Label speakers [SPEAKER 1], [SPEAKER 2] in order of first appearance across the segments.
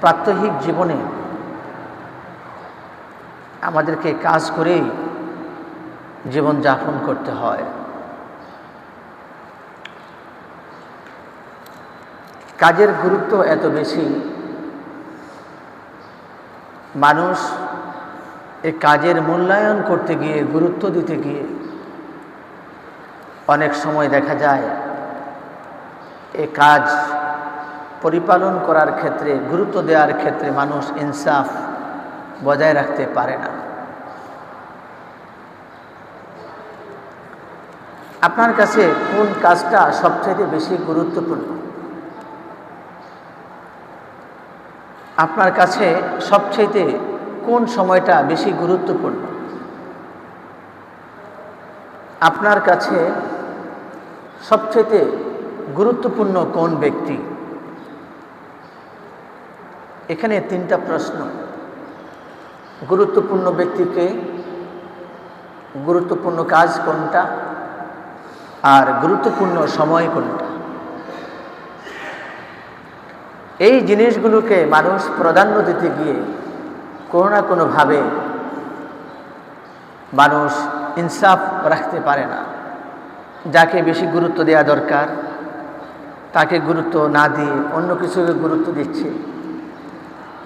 [SPEAKER 1] প্রাত্যহিক জীবনে আমাদেরকে কাজ করেই জীবন যাপন করতে হয়। কাজের গুরুত্ব এত বেশি, মানুষ এই কাজের মূল্যায়ন করতে গিয়ে, গুরুত্ব দিতে গিয়ে অনেক সময় দেখা যায়, এ কাজ পরিপালন করার ক্ষেত্রে, গুরুত্ব দেওয়ার ক্ষেত্রে মানুষ ইনসাফ বজায় রাখতে পারে না। আপনার কাছে কোন কাজটা সবচেয়ে বেশি গুরুত্বপূর্ণ? আপনার কাছে সবচেয়ে কোন সময়টা বেশি গুরুত্বপূর্ণ? আপনার কাছে সবচেয়ে গুরুত্বপূর্ণ কোন ব্যক্তি? এখানে তিনটা প্রশ্ন। গুরুত্বপূর্ণ ব্যক্তিকে গুরুত্বপূর্ণ কাজ কোনটা? আর গুরুত্বপূর্ণ সময় কোনটা? এই জিনিসগুলোকে মানুষ প্রাধান্য দিতে গিয়ে কোনো না কোনোভাবে মানুষ ইনসাফ রাখতে পারে না। যাকে বেশি গুরুত্ব দেওয়া দরকার, তাকে গুরুত্ব না দিয়ে অন্য কিছুকে গুরুত্ব দিচ্ছে।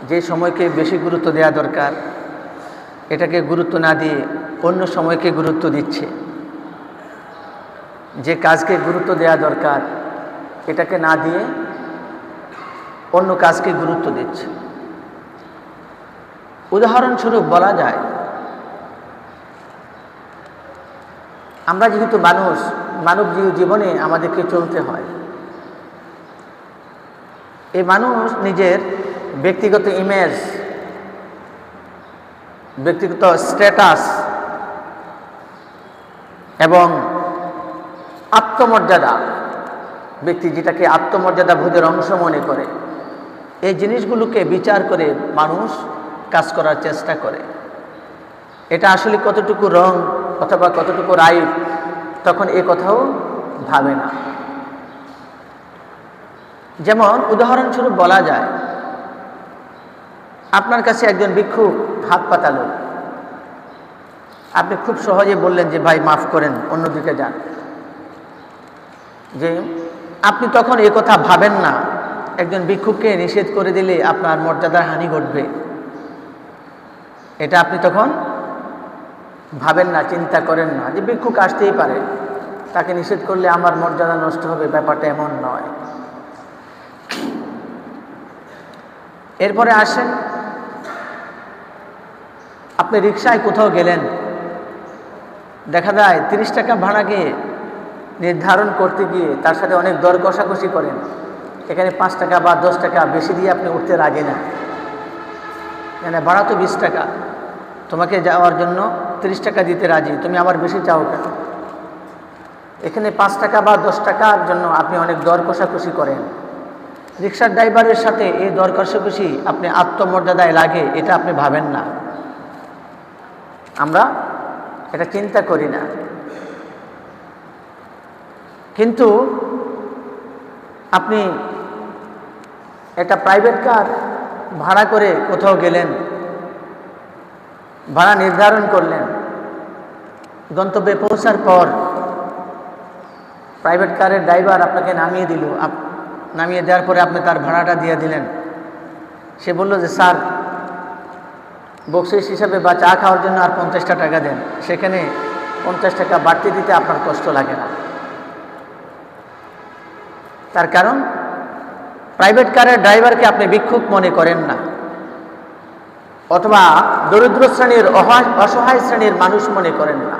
[SPEAKER 1] যে সময়কে বেশি গুরুত্ব দেওয়া দরকার, এটাকে গুরুত্ব না দিয়ে অন্য সময়কে গুরুত্ব দিচ্ছে। যে কাজকে গুরুত্ব দেওয়া দরকার, এটাকে না দিয়ে অন্য কাজকে গুরুত্ব দিচ্ছে। উদাহরণস্বরূপ বলা যায়, আমরা যেহেতু মানুষ, মানব জীবনে আমাদেরকে চলতে হয়। এই মানুষ নিজের ব্যক্তিগত ইমেজ ব্যক্তিগত স্ট্যাটাস এবং আত্মমর্যাদা, ব্যক্তি যেটাকে আত্মমর্যাদা বোধের অংশ মনে করে, এই জিনিসগুলোকে বিচার করে মানুষ কাজ করার চেষ্টা করে। এটা আসলে কতটুকু রং অথবা কতটুকু রাইট তখন এ কথাও ভাবে না। যেমন উদাহরণস্বরূপ বলা যায় আপনার কাছে একজন ভিক্ষু হাত পাতালো। আপনি খুব সহজে বললেন যে, ভাই, মাফ করেন, অন্যদিকে যান। যে, আপনি তখন এ কথা ভাবেন না। একজন ভিক্ষুককে নিষেধ করে দিলে আপনার মর্যাদার হানি ঘটবে। এটা আপনি তখন ভাবেন না, চিন্তা করেন না যে, ভিক্ষুক আসতেই পারে। তাকে নিষেধ করলে আমার মর্যাদা নষ্ট হবে, ব্যাপারটা এমন নয়। এরপরে আসেন আপনি রিক্সায় কোথাও গেলেন? দেখা যায় তিরিশ টাকা ভাড়াকে নির্ধারণ করতে গিয়ে তার সাথে অনেক দর কষাকষি করেন। এখানে পাঁচ টাকা বা দশ টাকা বেশি দিয়ে আপনি উঠতে রাজি না। মানে ভাড়া তো বিশ টাকা। তোমাকে যাওয়ার জন্য তিরিশ টাকা দিতে রাজি। তুমি আবার বেশি চাও কেন? এখানে পাঁচ টাকা বা দশ টাকার জন্য আপনি অনেক দর কষাকষি করেন। রিক্সার ড্রাইভারের সাথে এই দর কষাকষি আপনি আত্মমর্যাদায় লাগে, এটা আপনি ভাবেন না। আমরা এটা চিন্তা করি না। কিন্তু আপনি একটা প্রাইভেট কার ভাড়া করে কোথাও গেলেন, ভাড়া নির্ধারণ করলেন, গন্তব্যে পৌঁছার পর প্রাইভেট কারের ড্রাইভার আপনাকে নামিয়ে দিল নামিয়ে দেওয়ার পরে আপনি তার ভাড়াটা দিয়ে দিলেন। সে বলল যে, স্যার বকশিস হিসাবে বা চা খাওয়ার জন্য আর পঞ্চাশটা টাকা দেন। সেখানে পঞ্চাশ টাকা বাড়তি দিতে আপনার কষ্ট লাগে না। তার কারণ প্রাইভেট কারের ড্রাইভারকে আপনি বিক্ষোভ মনে করেন না। অথবা দরিদ্র শ্রেণির অসহায় শ্রেণির মানুষ মনে করেন না।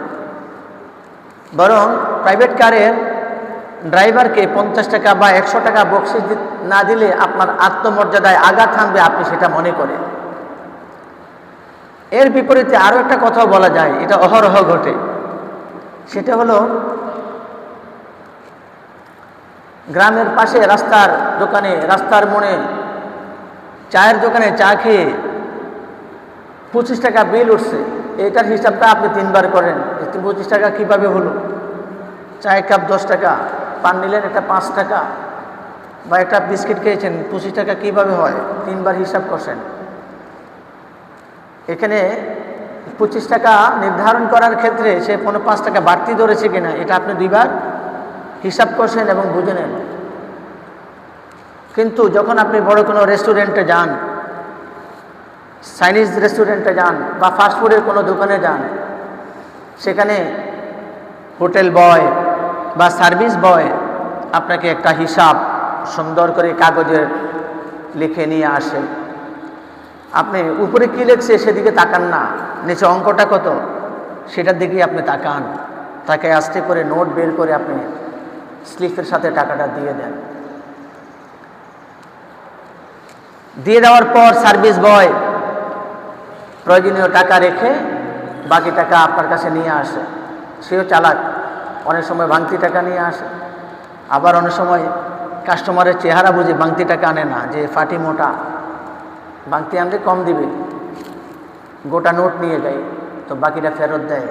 [SPEAKER 1] বরং প্রাইভেট কারের ড্রাইভারকে পঞ্চাশ টাকা বা একশো টাকা বকশিস না দিলে আপনার আত্মমর্যাদায় আঘাত থাকবে আপনি সেটা মনে করেন। এর বিপরীতে আরও একটা কথাও বলা যায়, এটা অহরহ ঘটে। সেটা হলো, গ্রামের পাশে রাস্তার দোকানে, রাস্তার মোড়ে চায়ের দোকানে চা খেয়ে পঁচিশ টাকা বিল উঠছে। এটার হিসাবটা আপনি তিনবার করেন পঁচিশ টাকা কীভাবে হলো? চায়ের কাপ দশ টাকা, পান নিলেন, এটা পাঁচ টাকা, বা একটা বিস্কিট খেয়েছেন, পঁচিশ টাকা কীভাবে হয়? তিনবার হিসাব করছেন। এখানে পঁচিশ টাকা নির্ধারণ করার ক্ষেত্রে সে পনেরো পাঁচ টাকা বাড়তি ধরেছে কিনা, এটা আপনি দুইবার হিসাব করছেন এবং বুঝে নেন। কিন্তু যখন আপনি বড় কোনো রেস্টুরেন্টে যান, চাইনিজ রেস্টুরেন্টে যান বা ফাস্টফুডের কোনো দোকানে যান, সেখানে হোটেল বয় বা সার্ভিস বয় আপনাকে একটা হিসাব সুন্দর করে কাগজের লিখে নিয়ে আসে। আপনি উপরে কী লেখছে সেদিকে তাকান না, নিচে অঙ্কটা কত? সেটার দিকেই আপনি তাকান। তাকে আস্তে করে নোট বের করে আপনি স্লিপের সাথে টাকাটা দিয়ে দেন। দিয়ে দেওয়ার পর সার্ভিস বয়, প্রয়োজনীয় টাকা রেখে বাকি টাকা আপনার কাছে নিয়ে আসে। সেও চালাক, অনেক সময় ভাঙতি টাকা নিয়ে আসে। আবার অনেক সময় কাস্টমারের চেহারা বুঝে ভাঙতি টাকা আনে না, যে ফাটি মোটা। ভাঙতি আনলে কম দিবে। গোটা নোট নিয়ে যায়, তো বাকিটা ফেরত দেয়।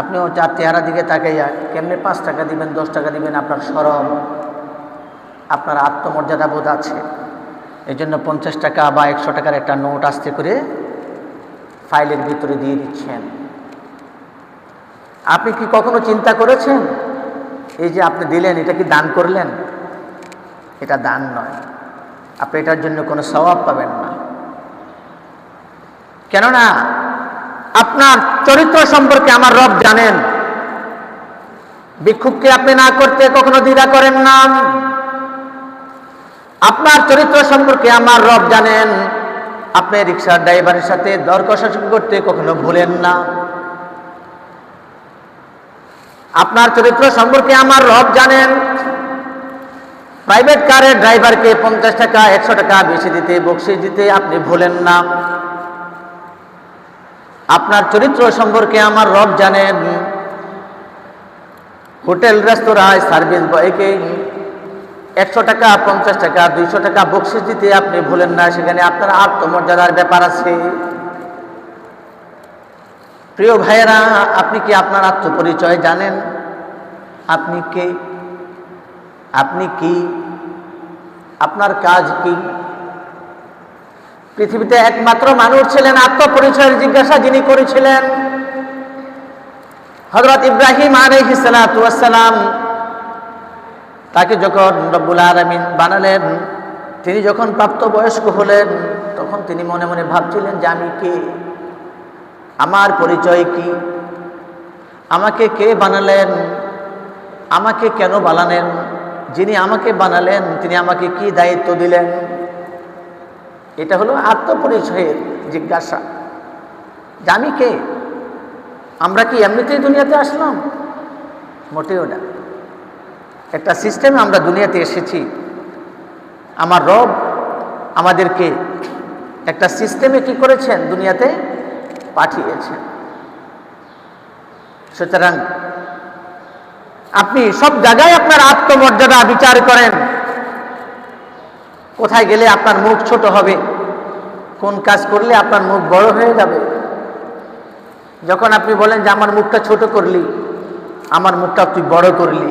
[SPEAKER 1] আপনিও চার চেহারা দিকে তাকাইয়া কেমনে পাঁচ টাকা দিবেন, দশ টাকা দিবেন? আপনার সরম, আপনার আত্মমর্যাদা বোধ আছে। এই জন্য পঞ্চাশ টাকা বা একশো টাকার একটা নোট আসতে করে ফাইলের ভিতরে দিয়ে দিচ্ছেন। আপনি কি কখনো চিন্তা করেছেন, এই যে আপনি দিলেন, এটা কি দান করলেন? এটা দান নয়। আপনি এটার জন্য কোনো স্বভাব পাবেন না। কেননা আপনার চরিত্র সম্পর্কে আমার রব জানেন। ভিক্ষুককে আপনি না করতে কখনো দ্বিধা করেন না। আপনার চরিত্র সম্পর্কে আমার রব জানেন। আপনি রিক্সার ড্রাইভারের সাথে দর কষাকষি করতে কখনো ভুলেন না। আপনার চরিত্র সম্পর্কে আমার রব জানেন। প্রাইভেট কারের ড্রাইভারকে পঞ্চাশ টাকা, একশো টাকা বেশি দিতে, বকশিস দিতে আপনি ভুলেন না। আপনার চরিত্র সম্পর্কে আমার রব জানেন। হোটেল রেস্তোরাঁয় সার্ভিস বয়কে একশো টাকা, পঞ্চাশ টাকা, দুইশো টাকা বকশিস দিতে আপনি ভুলেন না, সেখানে আপনার আত্মমর্যাদার ব্যাপার আছে। প্রিয় ভাইয়েরা, আপনি কি আপনার আত্মপরিচয় জানেন? আপনি কে? আপনি কি? আপনার কাজ কি? পৃথিবীতে একমাত্র মানুষ ছিলেন, আত্মপরিচয়ের জিজ্ঞাসা যিনি করেছিলেন। হজরত ইব্রাহিম আলহিসালাম তাকে যখন রব্বুল আলমিন বানালেন, তিনি যখন প্রাপ্তবয়স্ক হলেন, তখন তিনি মনে মনে ভাবছিলেন যে আমি কে? আমার পরিচয় কি? আমাকে কে বানালেন? আমাকে কেন বানালেন? যিনি আমাকে বানালেন, তিনি আমাকে কি দায়িত্ব দিলেন? এটা হলো আত্মপরিচয়ের জিজ্ঞাসা। যে আমি কে? আমরা কি এমনিতেই দুনিয়াতে আসলাম? মোটেও না। একটা সিস্টেমে আমরা দুনিয়াতে এসেছি। আমার রব আমাদেরকে একটা সিস্টেমে কি করেছেন? দুনিয়াতে পাঠিয়েছেন। সুতরাং আপনি সব জায়গায় আপনার আত্মমর্যাদা বিচার করেন। কোথায় গেলে আপনার মুখ ছোট হবে? কোন কাজ করলে আপনার মুখ বড় হয়ে যাবে? যখন আপনি বলেন যে, আমার মুখটা ছোট করলি, আমার মুখটা তুই বড় করলি।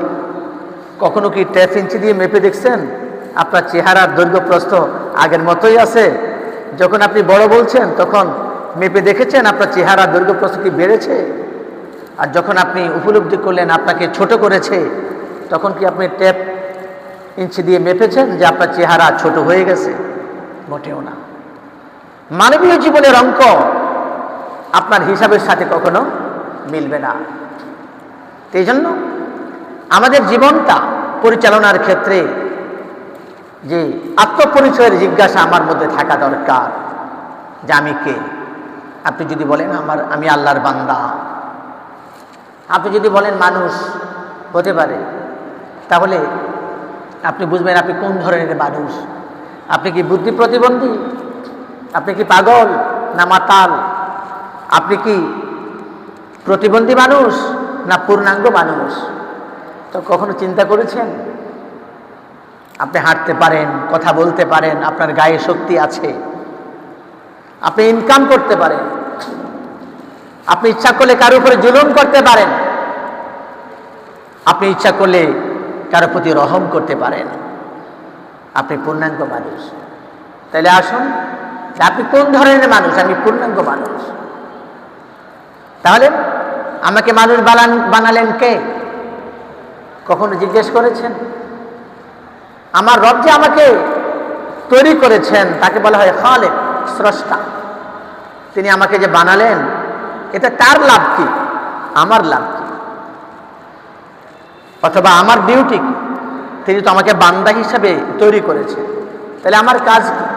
[SPEAKER 1] কখনো কি টেপ ইঞ্চি দিয়ে মেপে দেখছেন? আপনার চেহারার দৈর্ঘ্য প্রস্থ আগের মতোই আছে। যখন আপনি বড় বলছেন, তখন মেপে দেখেছেন আপনার চেহারা দৈর্ঘ্য প্রস্থ কি বেড়েছে? আর যখন আপনি উপলব্ধি করলেন আপনাকে ছোট করেছে, তখন কি আপনি টেপ ইঞ্চি দিয়ে মেপেছেন যে, আপনার চেহারা ছোট হয়ে গেছে? মোটেও না। মানবীয় জীবনের অঙ্ক আপনার হিসাবের সাথে কখনো মিলবে না। এই জন্য আমাদের জীবনটা পরিচালনার ক্ষেত্রে যে আত্মপরিচয়ের জিজ্ঞাসা আমার মধ্যে থাকা দরকার। যে আমি কে? আপনি যদি বলেন আমার, আমি আল্লাহর বান্দা। আপনি যদি বলেন মানুষ, হতে পারে। তাহলে আপনি বুঝবেন আপনি কোন ধরনের মানুষ। আপনি কি বুদ্ধি প্রতিবন্ধী আপনি কি পাগল না মাতাল? আপনি কি প্রতিবন্ধী মানুষ না পূর্ণাঙ্গ মানুষ? তো কখনো চিন্তা করেছেন? আপনি হাঁটতে পারেন, কথা বলতে পারেন, আপনার গায়ে শক্তি আছে। আপনি ইনকাম করতে পারেন। আপনি ইচ্ছা করলে কারও উপরে জুলুম করতে পারেন। আপনি ইচ্ছা করলে কারও প্রতি রহম করতে পারেন। আপনি পূর্ণাঙ্গ মানুষ। তাহলে আসুন আপনি কোন ধরনের মানুষ? আমি পূর্ণাঙ্গ মানুষ। তাহলে আমাকে মানুষ বানান, বানালেন কে? কখনো জিজ্ঞেস করেছেন? আমার রব যে আমাকে তৈরি করেছেন, তাকে বলা হয় খালেক, স্রষ্টা। তিনি আমাকে যে বানালেন এটা তার লাভ কি? আমার লাভ কি? অথবা আমার ডিউটি তিনি তো আমাকে বান্দা হিসাবে তৈরি করেছেন। তাহলে আমার কাজ কি?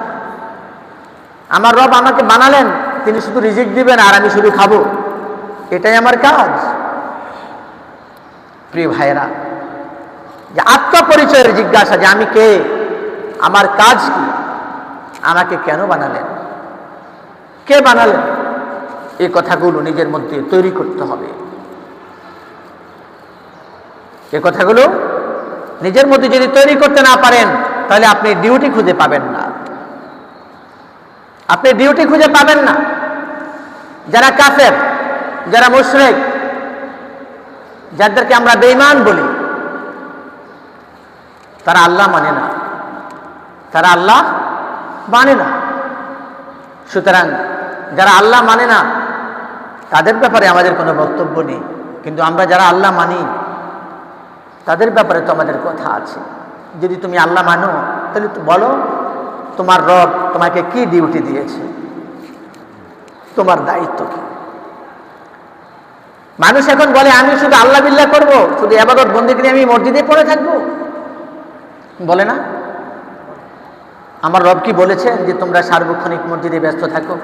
[SPEAKER 1] আমার রব আমাকে বানালেন, তিনি শুধু রিজিক দিবেন আর আমি শুধু খাব। এটাই আমার কাজ। প্রিয় ভাইয়েরা, যে আত্মপরিচয়ের জিজ্ঞাসা যে আমি কে, আমার কাজ কি, আমাকে কেন বানালেন? কে বানালেন? এই কথাগুলো নিজের মধ্যে তৈরি করতে হবে। এ কথাগুলো নিজের মধ্যে যদি তৈরি করতে না পারেন, তাহলে আপনি ডিউটি খুঁজে পাবেন না। আপনি ডিউটি খুঁজে পাবেন না। যারা কাফের, যারা মুশরেক, যাদেরকে আমরা বেইমান বলি, তারা আল্লাহ মানে না। তারা আল্লাহ মানে না। সুতরাং যারা আল্লাহ মানে না, তাদের ব্যাপারে আমাদের কোনো বক্তব্য নেই। কিন্তু আমরা যারা আল্লাহ মানি, তাদের ব্যাপারে তো আমাদের কথা আছে। যদি তুমি আল্লাহ মানো, তাহলে বলো, তোমার রব তোমাকে কি ডিউটি দিয়েছে তোমার দায়িত্ব কি মানুষ এখন বলে আমি শুধু আল্লাহ বিল্লাহ করবো শুধু এবাদত বন্দিকে নিয়ে আমি মসজিদে পড়ে থাকবো বলে না আমার রব কি বলেছেন যে তোমরা সার্বক্ষণিক মসজিদে ব্যস্ত থাকো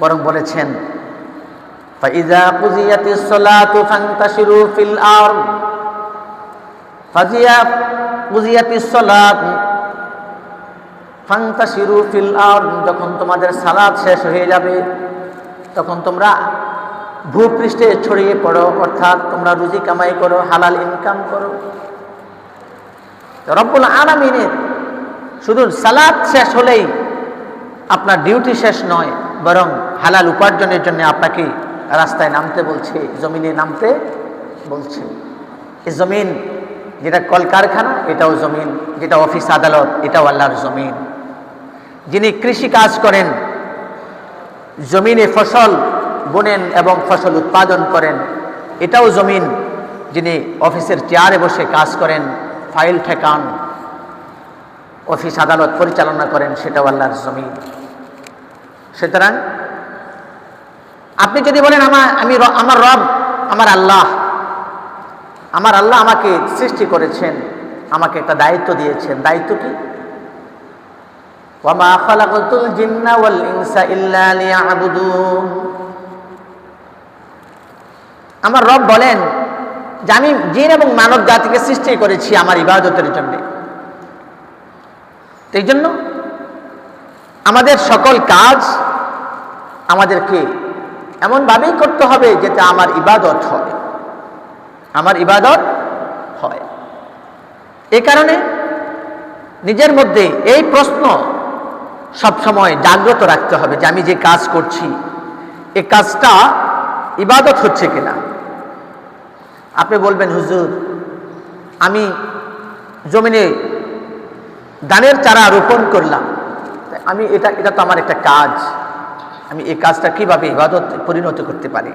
[SPEAKER 1] বরং বলেছেন فإذا قضيت الصلاة فانتشروا في الأرض فإذا قضيت الصلاة ফান্তা শিরু ফিল আর যখন তোমাদের সালাদ শেষ হয়ে যাবে, তখন তোমরা ভূপৃষ্ঠে ছড়িয়ে পড়ো, অর্থাৎ তোমরা রুজি কামাই করো, হালাল ইনকাম করো। রব্বুল আলামিনের শুধু সালাদ শেষ হলেই আপনার ডিউটি শেষ নয়, বরং হালাল উপার্জনের জন্য আপনাকে রাস্তায় নামতে বলছে, জমিনে নামতে বলছে। এ জমিন যেটা কলকারখানা, এটাও জমিন, যেটা অফিস আদালত, এটাও আল্লাহর জমিন। যিনি কৃষি কাজ করেন, জমিনে ফসল বোনেন এবং ফসল উৎপাদন করেন, এটাও জমিন যিনি অফিসের চেয়ারে বসে কাজ করেন, ফাইল ঠেকান, অফিস আদালত পরিচালনা করেন, সেটাও আল্লাহর জমিন। সুতরাং আপনি যদি বলেন আমার আমি আমার রব, আমার আল্লাহ আমার আল্লাহ আমাকে সৃষ্টি করেছেন, আমাকে একটা দায়িত্ব দিয়েছেন, দায়িত্ব কি? খালাকাতুল জিন্না ওয়াল ইনসা ইল্লা লিয়াবুদুন আমার রব বলেন যে আমি জিন এবং মানব জাতিকে সৃষ্টি করেছি আমার ইবাদতের জন্য। এই জন্য আমাদের সকল কাজ আমাদেরকে এমনভাবেই করতে হবে যাতে আমার ইবাদত হয়। আমার ইবাদত হয়। এ কারণে নিজের মধ্যে এই প্রশ্ন সবসময় জাগ্রত রাখতে হবে যে আমি যে কাজ করছি এই কাজটা ইবাদত হচ্ছে কিনা। আপনি বলবেন, হুজুর, আমি জমিনে ধানের চারা রোপণ করলাম আমি এটা এটা তো আমার একটা কাজ। আমি এই কাজটা কীভাবে ইবাদত পরিণত করতে পারি?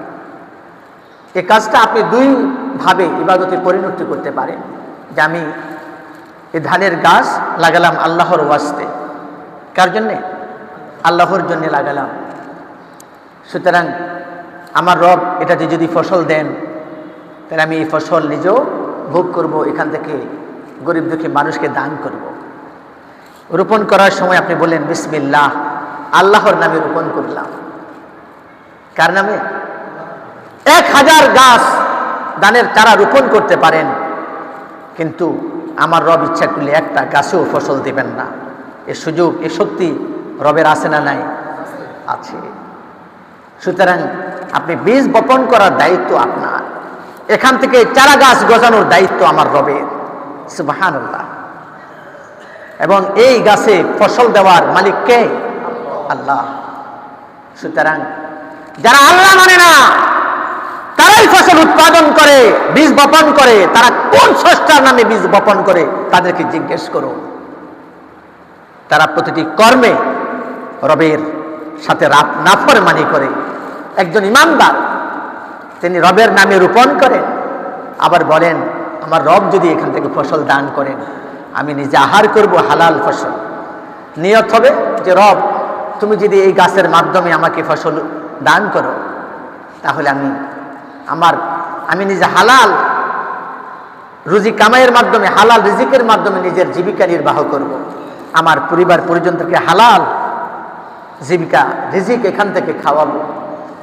[SPEAKER 1] এই কাজটা আপনি দুই ভাবে ইবাদতে পরিণত করতে পারেন, যে আমি এই ধানের গাছ লাগালাম আল্লাহর ওয়াস্তে কার জন্যে? আল্লাহর জন্য লাগালাম। সুতরাং আমার রব এটাতে যদি ফসল দেন, তাহলে আমি এই ফসল নিজেও ভোগ করব, এখান থেকে গরিব দুঃখী মানুষকে দান করব। রোপণ করার সময় আপনি বললেন, বিসমিল্লাহ, আল্লাহর নামে রোপণ করলাম। কার নামে? এক হাজার গাছ দানের তারা রোপণ করতে পারেন, কিন্তু আমার রব ইচ্ছা করলে একটা গাছেও ফসল দেবেন না। এ সুযোগ, এ শক্তি রবের আছে না নাই? আছে। সুতরাং আপনি বীজ বপন করার দায়িত্ব আপনার। এখান থেকে চারা গাছ গজানোর দায়িত্ব আমার রবের। সুবাহানুল্লাহ। এবং এই গাছে ফসল দেওয়ার মালিক কে? আল্লাহ। সুতরাং যারা আল্লাহ মানে না, তারাই ফসল উৎপাদন করে, বীজ বপন করে, তারা কোন স্রষ্টার নামে বীজ বপন করে, তাদেরকে জিজ্ঞেস করো তারা প্রতিটি কর্মে রবের সাথে রাত নাফর মানি করে একজন ইমানদার, তিনি রবের নামে রোপণ করেন, আবার বলেন, আমার রব যদি এখান থেকে ফসল দান করেন, আমি নিজে আহার করব, হালাল ফসল নিয়ত হবে যে, রব, তুমি যদি এই গাছের মাধ্যমে আমাকে ফসল দান করো, তাহলে আমি আমার, আমি নিজে হালাল রুজি কামাইয়ের মাধ্যমে, হালাল রিজিকের মাধ্যমে নিজের জীবিকা নির্বাহ করব। আমার পরিবার পরিজনদেরকে হালাল জীবিকা, রিজিক এখান থেকে খাওয়াবো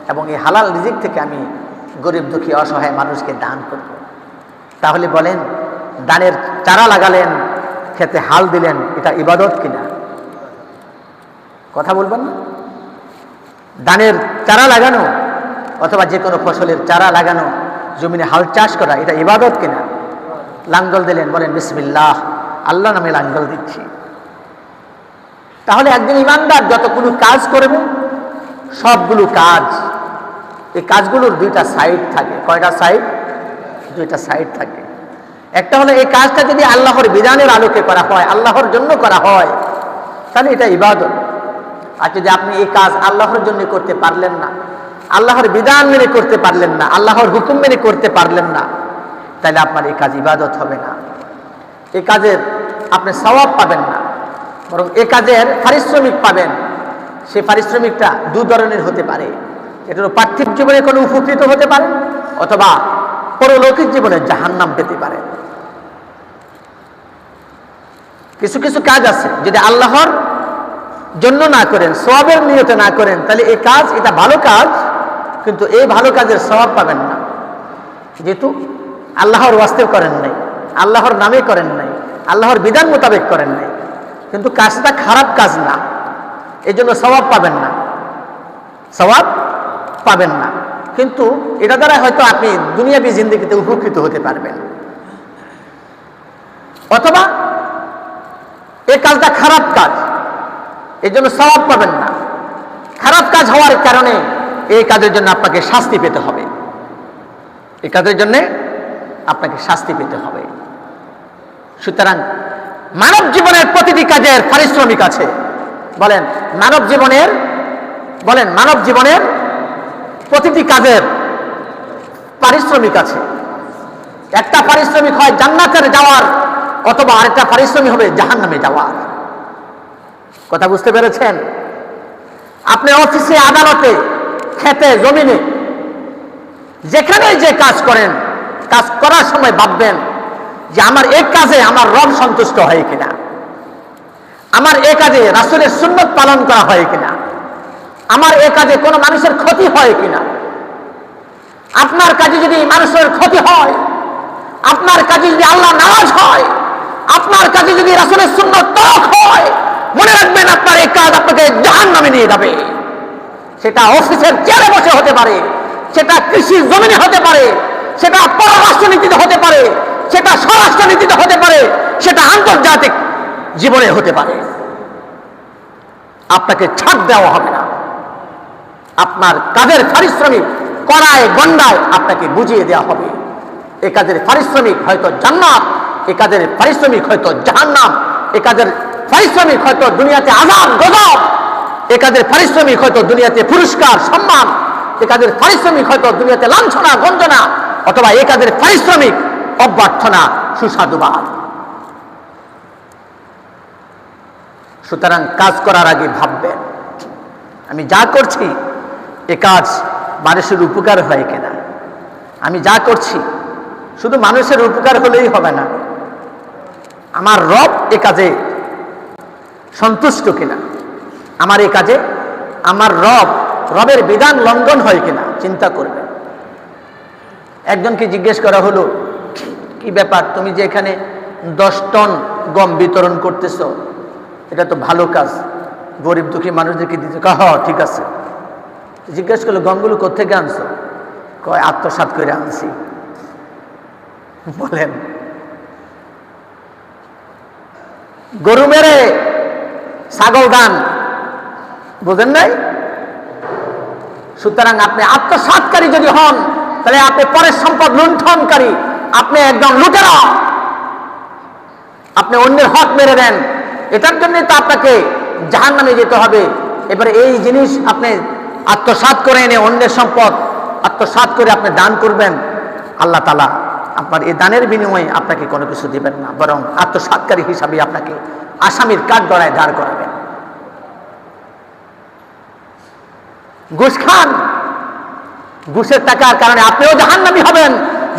[SPEAKER 1] এবং এই হালাল রিজিক থেকে আমি গরিব, দুঃখী, অসহায় মানুষকে দান করব। তাহলে বলেন, দানের চারা লাগালেন, খেতে হাল দিলেন, এটা ইবাদত কিনা? কথা বলবেন না? দানের চারা লাগানো অথবা যে কোনো ফসলের চারা লাগানো, জমিনে হাল চাষ করা, এটা ইবাদত কিনা? লাঙ্গল দিলেন, বলেন, বিসমিল্লাহ, আল্লাহ নামে লাঙ্গল দিচ্ছি। তাহলে একজন ইমানদার যতগুলো কাজ করবে, সবগুলো কাজ, এই কাজগুলোর দুইটা সাইড থাকে। কয়টা সাইড দুইটা সাইড থাকে। একটা হলো এই কাজটা যদি আল্লাহর বিধানের আলোকে করা হয়, আল্লাহর জন্য করা হয়, তাহলে এটা ইবাদত। আর যদি আপনি এই কাজ আল্লাহর জন্য করতে পারলেন না, আল্লাহর বিধান মেনে করতে পারলেন না, আল্লাহর হুকুম মেনে করতে পারলেন না, তাহলে আপনার এই কাজ ইবাদত হবে না। এই কাজের আপনি সওয়াব পাবেন না। বরং এ কাজের পারিশ্রমিক পাবেন। সে পারিশ্রমিকটা দু ধরনের হতে পারে। এটা পার্থিব জীবনে কোনো উপকৃত হতে পারে অথবা পরলৌকিক জীবনে জাহান্নাম পেতে পারে। কিছু কিছু কাজ আছে যদি আল্লাহর জন্য না করেন সবের নিয়তে না করেন, তাহলে এই কাজ, এটা ভালো কাজ, কিন্তু এই ভালো কাজের স্বভাব পাবেন না। যেহেতু আল্লাহর ওয়াস্তেও করেন নাই, আল্লাহর নামে করেন নাই, আল্লাহর বিধান মোতাবেক করেন নাই। কিন্তু কাজটা খারাপ কাজ না। এই জন্য স্বভাব পাবেন না। স্বভাব পাবেন না। কিন্তু এটা দ্বারা হয়তো আপনি দুনিয়াবি জিন্দগিতে উপকৃত হতে পারবেন। অথবা এই কাজটা খারাপ কাজ এই জন্য স্বভাব পাবেন না। খারাপ কাজ হওয়ার কারণে এই কাজের জন্য আপনাকে শাস্তি পেতে হবে। এই কাজের জন্যে আপনাকে শাস্তি পেতে হবে। সুতরাং মানব জীবনের প্রতিটি কাজের পারিশ্রমিক আছে। বলেন, মানব জীবনের, বলেন, মানব জীবনের প্রতিটি কাজের পারিশ্রমিক আছে। একটা পারিশ্রমিক হয় জান্নাতের যাওয়ার অথবা আরেকটা পারিশ্রমিক হবে জাহান নামে যাওয়ার। কথা বুঝতে পেরেছেন? আপনি অফিসে, আদালতে, খেতে, জমিনে যেখানে যে কাজ করেন, কাজ করার সময় ভাববেন যে আমার এই কাজে আমার রব সন্তুষ্ট হয় কিনা? আমার এ কাজে রাসুলের সুন্নত পালন করা হয় কিনা? আমার এ কাজে কোনো মানুষের ক্ষতি হয় কিনা? আপনার কাজে যদি মানুষের ক্ষতি হয়, আপনার কাজে যদি আল্লাহ নারাজ হয়, আপনার কাজে যদি রাসুলের সুন্নত তরক হয়, মনে রাখবেন আপনার এই কাজ আপনাকে জাহান নামে নিয়ে যাবে। সেটা অফিসের চেয়ারে বসে হতে পারে, সেটা কৃষি জমিনে হতে পারে, সেটা পররাষ্ট্র নীতিতে হতে পারে সেটা স্বরাষ্ট্র নীতিতে হতে পারে, সেটা আন্তর্জাতিক জীবনে হতে পারে। আপনাকে ছাড় দেওয়া হবে না। আপনার কাজের পারিশ্রমিক কড়ায় গন্ডায় আপনাকে বুঝিয়ে দেওয়া হবে। এ কাজের পারিশ্রমিক হয়তো জান্নাত, এ কাজের পারিশ্রমিক হয়তো জাহান্নাম, এ কাজের পারিশ্রমিক হয়তো দুনিয়াতে আজাদ গজব, এ কাজের পারিশ্রমিক হয়তো দুনিয়াতে পুরস্কার, সম্মান, এ কাজের পারিশ্রমিক হয়তো দুনিয়াতে লাঞ্ছনা, গঞ্জনা, অথবা এ কাজের পারিশ্রমিক অভ্যর্থনা সুস্বাদুবাদ। সুতরাং কাজ করার আগে ভাববেন, আমি যা করছি, এ কাজ মানুষের উপকার হয় কিনা? আমি যা করছি, শুধু মানুষের উপকার হলেই হবে না। আমার রব এ কাজে সন্তুষ্ট কিনা? আমার এ কাজে, আমার রব, রবের বিধান লঙ্ঘন হয় কিনা? চিন্তা করবে একজনকে জিজ্ঞেস করা হলো কি ব্যাপার? তুমি যে এখানে দশ টন গম বিতরণ করতেছ, এটা তো ভালো কাজ। গরিব দুঃখী মানুষদেরকে দিতে হ, ঠিক আছে। জিজ্ঞেস করল, গমগুলো কোথেকে আনছো? কয় আত্মসাত করে আনছি। বলেন, গরু মেরে ছাগল দান। বুঝেন নাই? সুতরাং আপনি আত্মসাতকারী যদি হন, তাহলে আপনি পরের সম্পদ লুণ্ঠনকারী। আপনি একদম লুটেরা। আপনি অন্যের হক মেরে দেন। এটার জন্য তো আপনাকে জাহান নামে যেতে হবে। এবারে এই জিনিস আপনি আত্মসাৎ করে এনে অন্যের সম্পদ আত্মসাৎ করে আপনি দান করবেন। আল্লাহ তালা আপনার এই দানের বিনিময়ে আপনাকে কোনো কিছু দেবেন না, বরং আত্মসাৎকারী হিসাবে আপনাকে আসামির কাঠ গড়ায় দাঁড় করাবেন। ঘুষ খান। ঘুষের টাকার কারণে আপনিও জাহান্নামী হবেন।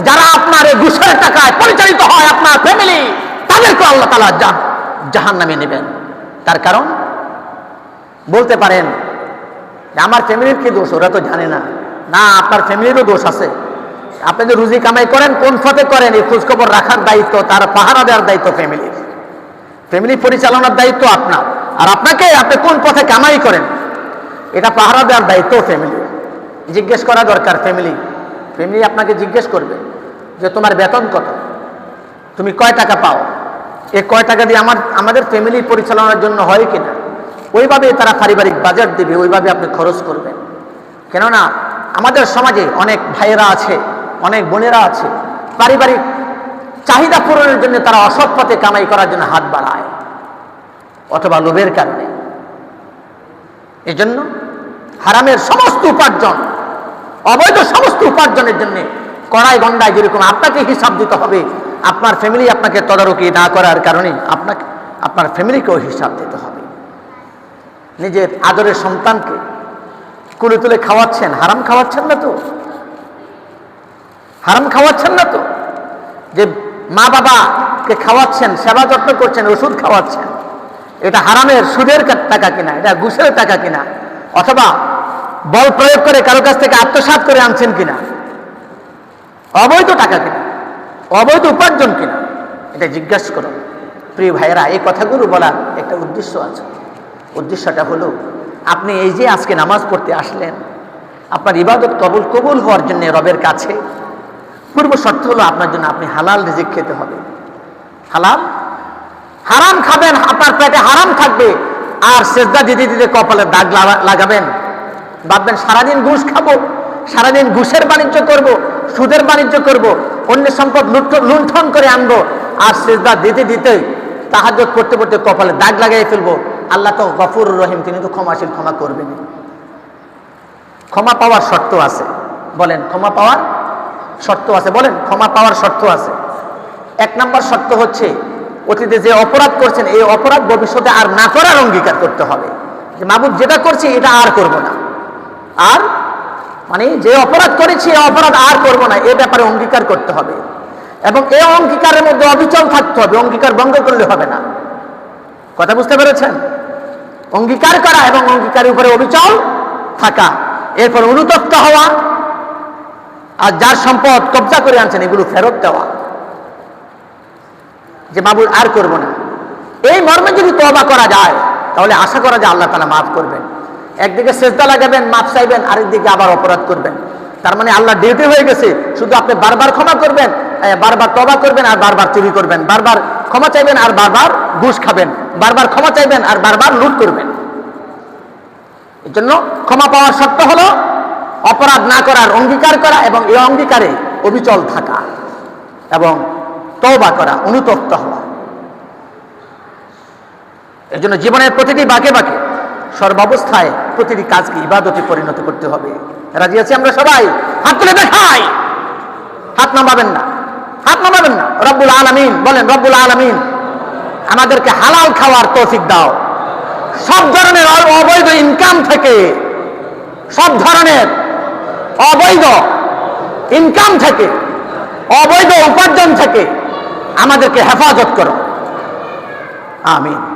[SPEAKER 1] যারা আপনার এই ঘুষের টাকায় পরিচালিত হয়, আপনার ফ্যামিলি তাদেরকে আল্লাহ তালা জাহান্নামে নেবেন। তার কারণ? বলতে পারেন আমার ফ্যামিলির কি দোষ? ওরা তো জানে না। না, আপনার ফ্যামিলিরও দোষ আছে। আপনি যে রুজি কামাই করেন, কোন ফতে করেন, এই খোঁজখবর রাখার দায়িত্ব, তার পাহারা দেওয়ার দায়িত্ব ফ্যামিলির ফ্যামিলি পরিচালনার দায়িত্ব আপনার। আর আপনাকে, আপনি কোন পথে কামাই করেন, এটা পাহারা দেওয়ার দায়িত্ব ফ্যামিলি জিজ্ঞেস করা দরকার ফ্যামিলি ফ্যামিলি আপনাকে জিজ্ঞেস করবে। যে তোমার বেতন কত? তুমি কয় টাকা পাও? এ কয় টাকা দিয়ে আমার, আমাদের ফ্যামিলি পরিচালনার জন্য হয় কিনা? ওইভাবে তারা পারিবারিক বাজার দেবে, ওইভাবে আপনি খরচ করবেন। কেননা আমাদের সমাজে অনেক ভাইয়েরা আছে, অনেক বোনেরা আছে, পারিবারিক চাহিদা পূরণের জন্য তারা অসৎ পথে কামাই করার জন্য হাত বাড়ায়, অথবা লোভের কারণে। এজন্য হারামের সমস্ত উপার্জন, অবৈধ সমস্ত উপার্জনের জন্য কড়াই গন্ডায় যেরকম আপনাকে হিসাব দিতে হবে, আপনার ফ্যামিলি আপনাকে তদারকি না করার কারণে আপনাকে, আপনার ফ্যামিলিকেও হিসাব দিতে হবে। নিজের আদরের সন্তানকে কুলে তুলে খাওয়াচ্ছেন, হারাম খাওয়াচ্ছেন না তো? হারাম খাওয়াচ্ছেন না তো? যে মা বাবাকে খাওয়াচ্ছেন, সেবা যত্ন করছেন, ওষুধ খাওয়াচ্ছেন, এটা হারামের সুদের টাকা কিনা, এটা ঘুষের টাকা কিনা, অথবা বল প্রয়োগ করে কারও কাছ থেকে আত্মসাত করে আনছেন কিনা? অবৈধ টাকা কিনা, অবৈধ উপার্জন কিনা, এটা জিজ্ঞাসা করুন প্রিয় ভাইয়েরা, এই কথাগুলো বলার একটা উদ্দেশ্য আছে। উদ্দেশ্যটা হলো, আপনি এই যে আজকে নামাজ পড়তে আসলেন, আপনার ইবাদত কবুল কবুল হওয়ার জন্য রবের কাছে, পূর্ব শর্ত হলো আপনার জন্য আপনি হালাল রিজিক খেতে হবে। হালাল? হারাম খাবেন, আপনার পেটে হারাম থাকবে, আর সেজদা দিতে দিতে কপালে দাগ লাগাবেন। ভাববেন, সারাদিন ঘুষ খাব, সারাদিন ঘুষের বাণিজ্য করব সুদের বাণিজ্য করব অন্য সম্পদ লুণ্ঠন করে আনব, আর সেজদা দিতে দিতে তাহাজ করতে করতে কপালে দাগ লাগাই ফেলব। আল্লাহ তো গফুর রহিম, তিনি তো ক্ষমাশীল, ক্ষমা করবেন ক্ষমা পাওয়ার শর্ত আছে, বলেন, ক্ষমা পাওয়ার শর্ত আছে, বলেন, ক্ষমা পাওয়ার শর্ত আছে। এক নম্বর শর্ত হচ্ছে, অতীতে যে অপরাধ করছেন, এই অপরাধ ভবিষ্যতে আর না করার অঙ্গীকার করতে হবে। মাবুদ যেটা করছি, এটা আর করব না। আর মানে যে অপরাধ করেছি, এই অপরাধ আর করব না, এ ব্যাপারে অঙ্গীকার করতে হবে। এবং এই অঙ্গীকারের মধ্যে অবিচল থাকতে হবে, অঙ্গীকার ভঙ্গ করলে হবে না। কথা বুঝতে পেরেছেন? অঙ্গীকার করা এবং অঙ্গীকারের উপরে অবিচল থাকা, এরপর অনুতপ্ত হওয়া, আর যার সম্পদ কবজা করে আনছেন, এগুলো ফেরত দেওয়া, যে বাবুল আর করব না। এই মর্মে যদি তবা করা যায়, তাহলে আশা করা যায় আল্লাহ তালা মাফ করবেন। একদিকে সেজদা লাগাবেন মাপ চাইবেন, আরেকদিকে আবার অপরাধ করবেন। তার মানে আল্লাহ ডিউটি হয়ে গেছে, শুধু আপনি বারবার ক্ষমা করবেন বারবার তবা করবেন আর বারবার চুরি করবেন। বারবার ক্ষমা চাইবেন আর বারবার ঘুষ খাবেন। বারবার ক্ষমা চাইবেন আর বারবার লুট করবেন। এর জন্য ক্ষমা পাওয়ার শর্ত হলো অপরাধ না করার অঙ্গীকার করা এবং এই অঙ্গীকারে অবিচল থাকা এবং তবা করা, অনুতপ্ত হওয়া। এর জন্য জীবনের প্রতিটি বাঁকে বাঁকে সর্বাবস্থায় প্রতিটি কাজকে ইবাদতে পরিণত করতে হবে। রাজি আছি আমরা সবাই? হাত তুলে দেখাই। হাত নামাবেন না। হাত নামাবেন না। রব্বুল আলামিন, বলেন, রব্বুল আলামিন, আমাদেরকে হালাল খাওয়ার তৌফিক দাও। সব ধরনের অবৈধ ইনকাম থেকে, সব ধরনের অবৈধ ইনকাম থেকে, অবৈধ উপার্জন থেকে আমাদেরকে হেফাজত করো। আমিন।